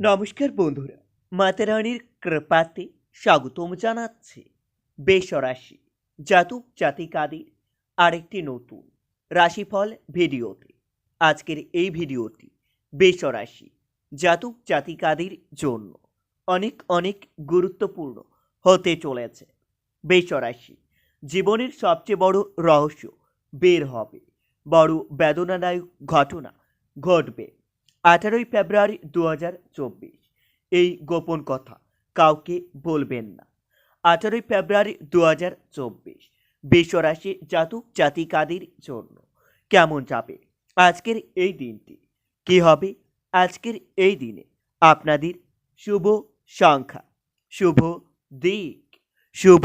নমস্কার বন্ধুরা মাতারানির কৃপাতে স্বাগতম জানাচ্ছে বেসরাশি জাতক জাতিকাদের আরেকটি নতুন রাশিফল ভিডিওতে। আজকের এই ভিডিওটি বেসরাশি জাতক জাতিকাদের জন্য অনেক অনেক গুরুত্বপূর্ণ হতে চলেছে। বেসরাশি জীবনের সবচেয়ে বড় রহস্য বের হবে। বড় বেদনাদায়ক ঘটনা ঘটবে। আঠারোই ফেব্রুয়ারি দু হাজার চব্বিশ। এই গোপন কথা কাউকে বলবেন না। আঠারোই ফেব্রুয়ারি দু হাজার চব্বিশ, বিশ্বরাশি জাতক জাতিকাদের জন্য কেমন যাবে আজকের এই দিনটি? কি হবে আজকের এই দিনে? আপনাদের শুভ সংখ্যা, শুভ দিক, শুভ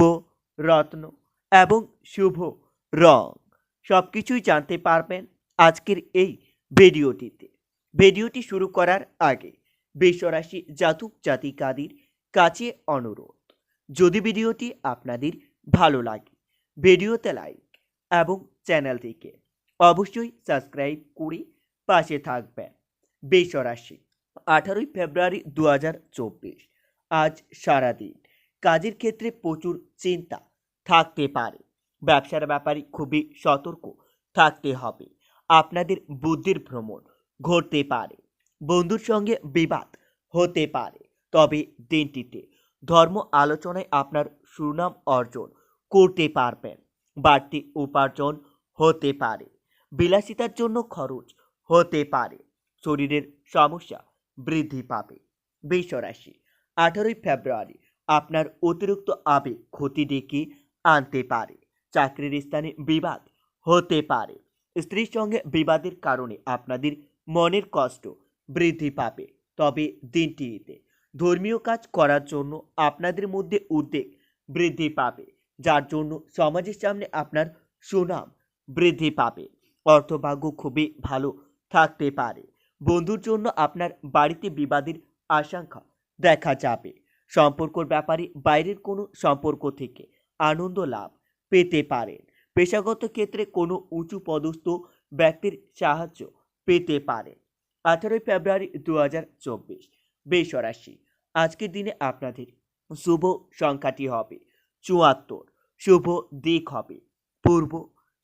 রত্ন এবং শুভ রং। সব কিছুই জানতে পারবেন আজকের এই ভিডিওটিতে। ভিডিওটি শুরু করার আগে বিশ্বরাশি জাতক জাতিকাদের কাছে অনুরোধ, যদি ভিডিওটি আপনাদের ভালো লাগে, ভিডিওতে লাইক এবং চ্যানেলটিকে অবশ্যই সাবস্ক্রাইব করে পাশে থাকবেন। বিশ্বরাশি, আঠারোই ফেব্রুয়ারি দু হাজার চব্বিশ, আজ সারাদিন কাজের ক্ষেত্রে প্রচুর চিন্তা থাকতে পারে। ব্যবসার ব্যাপারে খুবই সতর্ক থাকতে হবে। আপনাদের বুদ্ধির ভ্রমণ ঘটতে পারে, বন্ধুর সঙ্গে বিবাদ হতে পারে। তবে দিনটিতে ধর্ম আলোচনায় আপনার সুনাম অর্জন করতে পারবেন, বাড়তি উপার্জন হতে পারে, বিলাসিতার জন্য খরচ হতে পারে, শরীরের সমস্যা বৃদ্ধি পাবে। বিশ্বরাশি, আঠারোই ফেব্রুয়ারি আপনার অতিরিক্ত আবেগ ক্ষতি ডেকে আনতে পারে, চাকরির স্থানে বিবাদ হতে পারে, স্ত্রীর সঙ্গে বিবাদের কারণে আপনাদের মনের কষ্ট বৃদ্ধি পাবে। তবে দিনটিতে ধর্মীয় কাজ করার জন্য আপনাদের মধ্যে উদ্বেগ বৃদ্ধি পাবে, যার জন্য সমাজের সামনে আপনার সুনাম বৃদ্ধি পাবে। অর্থভাগ্য খুবই ভালো থাকতে পারে। বন্ধুর জন্য আপনার বাড়িতে বিবাদের আশঙ্কা দেখা যাবে। সম্পর্কর ব্যাপারে বাইরের কোনো সম্পর্ক থেকে আনন্দ লাভ পেতে পারেন। পেশাগত ক্ষেত্রে কোনো উঁচু পদস্থ ব্যক্তির সাহায্য পেতে পারেন আঠারোই ফেব্রুয়ারি দু হাজার চব্বিশ, বেসরাশি। আজকের দিনে আপনাদের শুভ সংখ্যাটি হবে চুয়াত্তর, শুভ দিক হবে পূর্ব,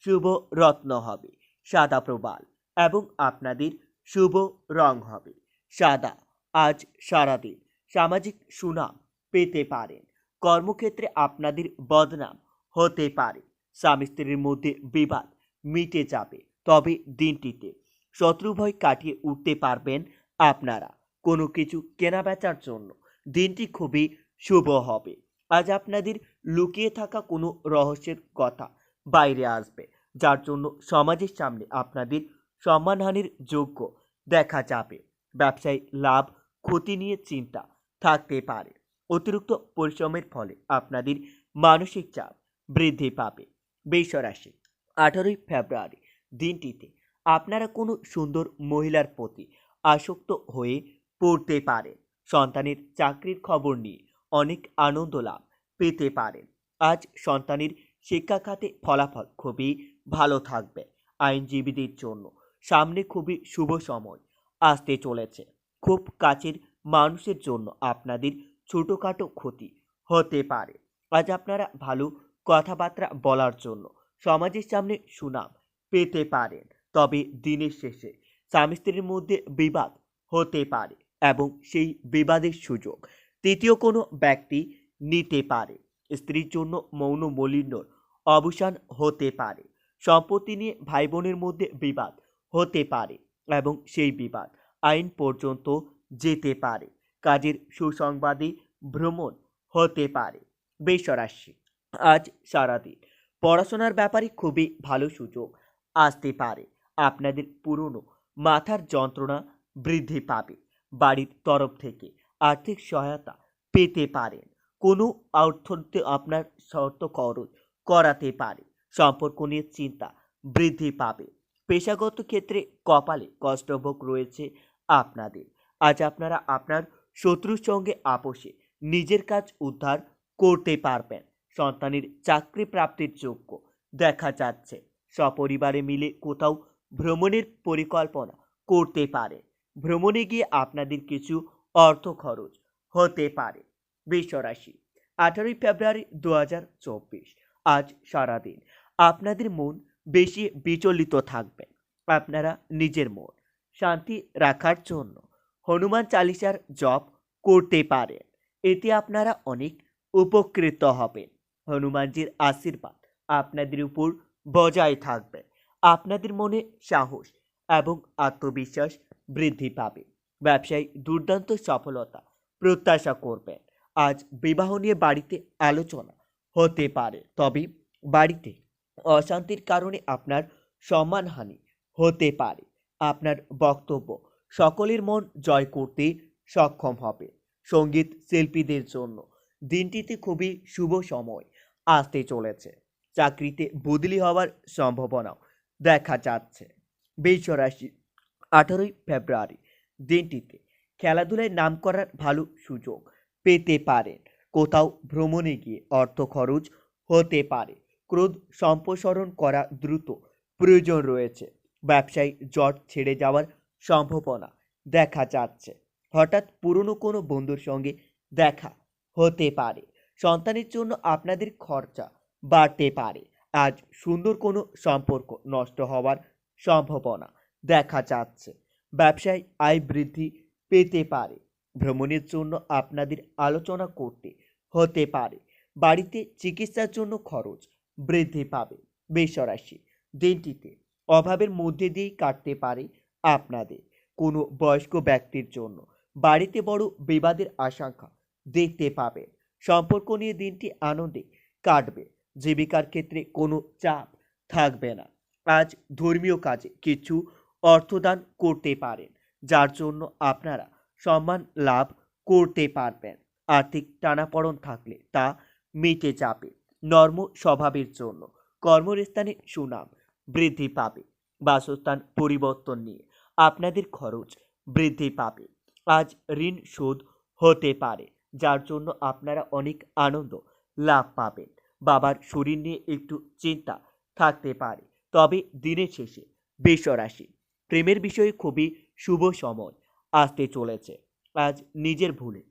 শুভ রত্ন হবে সাদা প্রবাল এবং আপনাদের শুভ রং হবে সাদা। আজ সারাদিন সামাজিক সুনাম পেতে পারেন। কর্মক্ষেত্রে আপনাদের বদনাম হতে পারে। স্বামী স্ত্রীর মধ্যে বিবাদ মিটে যাবে। তবে দিনটিতে শত্রুভয় কাটিয়ে উঠতে পারবেন আপনারা। কোনো কিছু কেনা বেচার জন্য দিনটি খুবই শুভ হবে। আজ আপনাদের লুকিয়ে থাকা কোনো রহস্যের কথা বাইরে আসবে, যার জন্য সমাজের সামনে আপনাদের সম্মানহানির যোগ্য দেখা যাবে। ব্যবসায় লাভ, ক্ষতি নিয়ে চিন্তা থাকতে পারে। অতিরিক্ত পরিশ্রমের ফলে আপনাদের মানসিক চাপ বৃদ্ধি পাবে। বেসরাশি আঠারোই ফেব্রুয়ারি দিনটিতে আপনারা কোনো সুন্দর মহিলার প্রতি আসক্ত হয়ে পড়তে পারেন। সন্তানের চাকরির খবর নিয়ে অনেক আনন্দ লাভ পেতে পারেন। আজ সন্তানের শিক্ষা খাতে ফলাফল খুবই ভালো থাকবে আইনজীবীদের জন্য। সামনে খুবই শুভ সময় আসতে চলেছে। খুব কাছের মানুষের জন্য আপনাদের ছোটোখাটো ক্ষতি হতে পারে। আজ আপনারা ভালো কথাবার্তা বলার জন্য সমাজের সামনে সুনাম পেতে পারেন। তবে দিনের শেষে স্বামী স্ত্রীর মধ্যে বিবাদ হতে পারে এবং সেই বিবাদের সুযোগ তৃতীয় কোনো ব্যক্তি নিতে পারে। স্ত্রীর জন্য মৌন মলিন্যর অবসান হতে পারে। সম্পত্তি নিয়ে ভাই বোনের মধ্যে বিবাদ হতে পারে এবং সেই বিবাদ আইন পর্যন্ত যেতে পারে। কাজের সুসংবাদে ভ্রমণ হতে পারে। বেসরাশি, আজ সারাদিন পড়াশোনার ব্যাপারে খুবই ভালো সুযোগ আসতে পারে। আপনাদের পুরনো মাথার যন্ত্রণা বৃদ্ধি পাবে। বাড়ির তরফ থেকে আর্থিক সহায়তা পেতে পারেন। কোনো অর্থনীতি আপনার শর্ত খরচ করাতে পারে। সম্পর্ক নিয়ে চিন্তা বৃদ্ধি পাবে। পেশাগত ক্ষেত্রে কপালে কষ্টভোগ রয়েছে আপনাদের। আজ আপনারা আপনার শত্রুর সঙ্গে আপোষে নিজের কাজ উদ্ধার করতে পারবেন। সন্তানের চাকরি প্রাপ্তির যোগ্য। দেখা যাচ্ছে, সপরিবারে মিলে কোথাও ভ্রমণের পরিকল্পনা করতে পারে। ভ্রমণে গিয়ে আপনাদের কিছু অর্থ খরচ হতে পারে। বিশ্বরাশি আঠারোই ফেব্রুয়ারি দু হাজার চব্বিশ, আজ সারাদিন। আপনাদের মন বেশি বিচলিত থাকবে। আপনারা নিজের মন শান্তি রাখার জন্য হনুমান চালিসার জপ করতে পারেন। এতে আপনারা অনেক উপকৃত হবেন। হনুমানজির আশীর্বাদ আপনাদের উপর বজায় থাকবে। আপনাদের মনে সাহস এবং আত্মবিশ্বাস বৃদ্ধি পাবে। ব্যবসায় দুর্দান্ত সফলতা প্রত্যাশা করবেন। আজ বিবাহ নিয়ে বাড়িতে আলোচনা হতে পারে, তবে বাড়িতে অশান্তির কারণে আপনার সম্মানহানি হতে পারে। আপনার বক্তব্য সকলের মন জয় করতে সক্ষম হবে। সংগীত শিল্পীদের জন্য দিনটিতে খুবই শুভ সময় আসতে চলেছে। চাকরিতে বদলি হওয়ার সম্ভাবনাও দেখা যাচ্ছে। বৃষরাশি আঠারোই ফেব্রুয়ারি দিনটিতে খেলাধুলায় নাম করার ভালো সুযোগ পেতে পারেন। কোথাও ভ্রমণে গিয়ে অর্থ খরচ হতে পারে। ক্রোধ সম্প্রসারণ করা দ্রুত প্রয়োজন রয়েছে। ব্যবসায়ী জট ছেড়ে যাওয়ার সম্ভাবনা দেখা যাচ্ছে। হঠাৎ পুরনো কোনো বন্ধুর সঙ্গে দেখা হতে পারে। সন্তানের জন্য আপনাদের খরচা বাড়তে পারে। আজ সুন্দর কোনো সম্পর্ক নষ্ট হওয়ার সম্ভাবনা দেখা যাচ্ছে। ব্যবসায় আয় বৃদ্ধি পেতে পারে। ভ্রমণের জন্য আপনাদের আলোচনা করতে হতে পারে। বাড়িতে চিকিৎসার জন্য খরচ বৃদ্ধি পাবে। বেসরাশি দিনটিতে অভাবের মধ্যে দিয়েই কাটতে পারে আপনাদের। কোনো বয়স্ক ব্যক্তির জন্য বাড়িতে বড় বিবাদের আশঙ্কা দেখতে পাবেন। সম্পর্ক নিয়ে দিনটি আনন্দে কাটবে। জীবিকার ক্ষেত্রে কোনো চাপ থাকবে না। আজ ধর্মীয় কাজে কিছু অর্থদান করতে পারেন, যার জন্য আপনারা সম্মান লাভ করতে পারবেন। আর্থিক টানাপড়ন থাকলে তা মিটে যাবে। নর্ম স্বভাবের জন্য কর্মস্থানে সুনাম বৃদ্ধি পাবে। বাসস্থান পরিবর্তন নিয়ে আপনাদের খরচ বৃদ্ধি পাবে। আজ ঋণ শোধ হতে পারে, যার জন্য আপনারা অনেক আনন্দ লাভ পাবেন। বাবার শরীর নিয়ে একটু চিন্তা থাকতে পারে। তবে দিনের শেষে বেসরাশি প্রেমের বিষয়ে খুবই শুভ সময় আসতে চলেছে। আজ নিজের ভুলে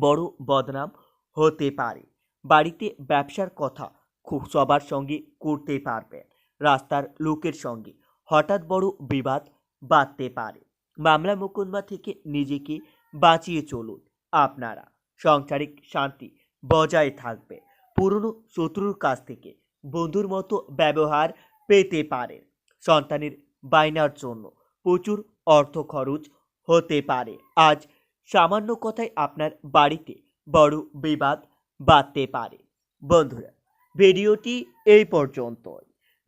বড় বদনাম হতে পারে। বাড়িতে ব্যবসার কথা খুব সবার সঙ্গে করতে পারবেন। রাস্তার লোকের সঙ্গে হঠাৎ বড় বিবাদ বাঁধতে পারে। মামলা মোকদ্দমা থেকে নিজেকে বাঁচিয়ে চলুন আপনারা। সাংসারিক শান্তি বজায় থাকবে। পুরনো শত্রুর কাছ থেকে বন্ধুর মতো ব্যবহার পেতে পারে। সন্তানের বায়নার জন্য প্রচুর অর্থ খরচ হতে পারে। আজ সামান্য কথায় আপনার বাড়িতে বড় বিবাদ বাঁধতে পারে। বন্ধুরা, ভিডিওটি এই পর্যন্ত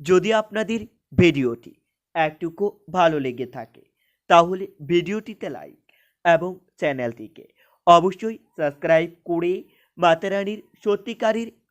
যদি আপনাদের ভিডিওটি একটুকু ভালো লেগে থাকে, তাহলে ভিডিওটিতে লাইক এবং চ্যানেলটিকে অবশ্যই সাবস্ক্রাইব করে মাতারানির সত্যিকারের